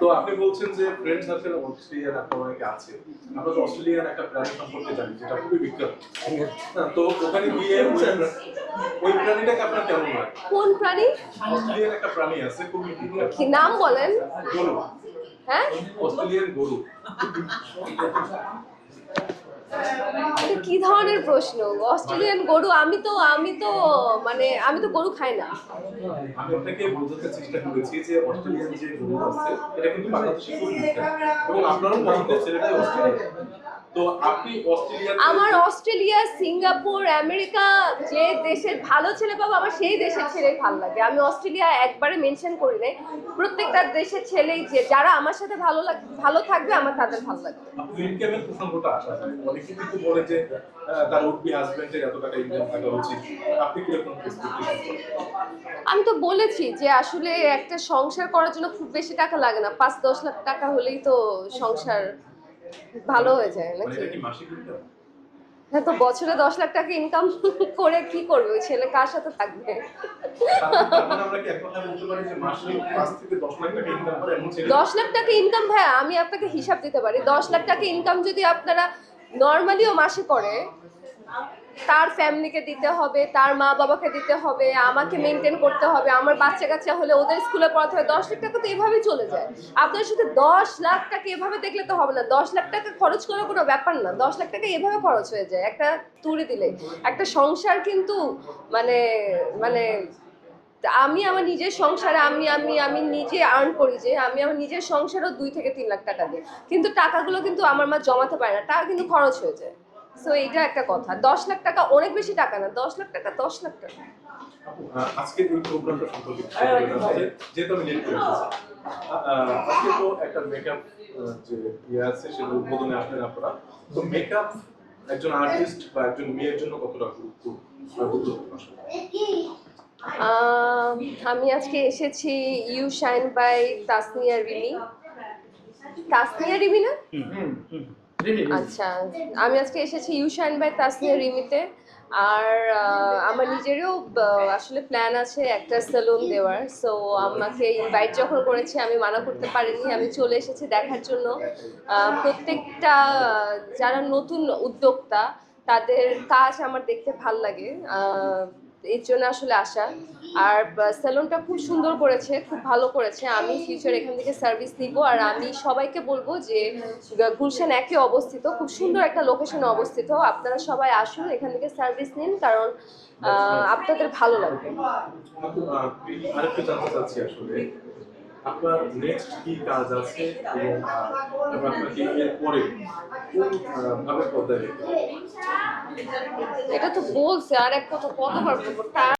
তো আপনি বলছেন যে ফ্রেন্ড সার্কেল অস্ট্রেলিয়ার একটা অনেকে আছে। আমরা তো অস্ট্রেলিয়ার একটা প্রাণী সম্পর্কে জানি যেটা খুবই বিখ্যাত। হ্যাঁ, তো ওখানে গিয়ে ওই প্রাণীটাকে আপনার কেমন লাগে? কোন প্রাণী? অস্ট্রেলিয়ার একটা প্রাণী আছে খুবই বিখ্যাত। কি নাম বলেন? গরু। হ্যাঁ? অস্ট্রেলিয়ান গরু। কি ধরনের প্রশ্ন? অস্ট্রেলিয়ান গরু আমি তো আমি তো মানে আমি তো গরু খাই না। আমি আপনাকে বোঝাতে চেষ্টা করেছি যে অস্ট্রেলিয়ান যে গরু আছে এটা কিন্তু বাংলাদেশে বিখ্যাত। এবং আপনারও ছেলেটাই অস্ট্রেলিয়ান। তো আপনি অস্ট্রেলিয়ান আমার অস্ট্রেলিয়া সিঙ্গাপুর আমেরিকা যে দেশের ভালো ছেলে পাবো আমার সেই দেশের ছেলেই ভালো লাগে। আমি অস্ট্রেলিয়া একবারে মেনশন করি নাই। প্রত্যেকটা দেশের ছেলেই যে যারা আমার সাথে ভালো লাগ ভালো থাকবে আমার তাদের ভালো লাগবে। অনেকে কিন্তু বলে যে তার উঠবি হাজবেন্ডের এত টাকা ইনকাম থাকা উচিত। আপনি কীরকম আমি তো বলেছি যে আসলে একটা সংসার করার জন্য খুব বেশি টাকা লাগে না। পাঁচ দশ লাখ টাকা হলেই তো সংসার ভালো হয়ে যায় মানে নাকি? হ্যাঁ তো বছরে দশ লাখ টাকা ইনকাম করে কি করবে? ওই ছেলে কার সাথে থাকবে? মানে থেকে দশ লাখ টাকা ইনকাম ভাইয়া আমি আপনাকে হিসাব দিতে পারি। দশ লাখ টাকা ইনকাম যদি আপনারা নর্মালিও মাসে করে। তার ফ্যামিলিকে দিতে হবে, তার মা বাবাকে দিতে হবে, আমাকে মেনটেন করতে হবে। আমার বাচ্চা কাচ্চা হলে ওদের স্কুলে পড়াতে হবে দশ লাখ টাকা তো এভাবেই চলে যায়। আপনার শুধু দশ লাখ টাকা এভাবে দেখলে তো হবে না। দশ লাখ টাকা খরচ করার কোনো ব্যাপার না। দশ লাখ টাকা এভাবে খরচ হয়ে যায়। একটা তুড়ি দিলে। একটা সংসার কিন্তু মানে মানে আমি আমার নিজের সংসারে আমি আমি আমি নিজে আর্ন করি যে আমি আমার নিজের সংসারও দুই থেকে তিন লাখ টাকা দিই। কিন্তু টাকাগুলো কিন্তু আমার মা জমাতে পারে না টাকা কিন্তু খরচ হয়ে যায়। সো এইটা একটা কথা। দশ লাখ টাকা অনেক বেশি টাকা না দশ লাখ টাকা দশ লাখ টাকা। আপু, এই প্রোগ্রামটা সম্পর্কে কিছু বলবেন না? যে- যেহেতু আমি লেট করে আজকে তো একটা মেকআপ যে ইয়ে আছে সেটা উদ্বোধনে আসলেন আপনারা। তো মেকআপ একজন আর্টিস্ট বা একজন মেয়ের জন্য কতটা গুরুত্ব গুরুত্বপূর্ণ? আমি আজকে এসেছি you shine by Tasnia Rimi. Tasnia Rimi না? আচ্ছা আমি আজকে এসেছি ইউ শাইন বাই তাসনিয়া রিমিতে। আর আমার নিজেরও আসলে প্ল্যান আছে একটা সেলুন দেওয়ার। সো আমাকে ইনভাইট যখন করেছে আমি মানা করতে পারিনি। আমি চলে এসেছি দেখার জন্য। প্রত্যেকটা যারা নতুন উদ্যোক্তা তাদের কাজ আমার দেখতে ভালো লাগে। এর জন্য আসলে আসা আর সেলুনটা খুব সুন্দর করেছে খুব ভালো করেছে। আমি ফিউচার এখান থেকে সার্ভিস নিব। আর আমি সবাইকে বলব যে গুলশান একে অবস্থিত খুব সুন্দর একটা লোকেশনে অবস্থিত। আপনারা সবাই আসুন এখান থেকে সার্ভিস নিন কারণ আপনাদের ভালো লাগবে। আরেকটু জানতে চাচ্ছি আসলে আপনার নেক্সট কি কাজ আছে? এবং আপনাকে এর কোন ভাবে পর্দায় এটা তো বলছে আর এক কথা কতবার বলব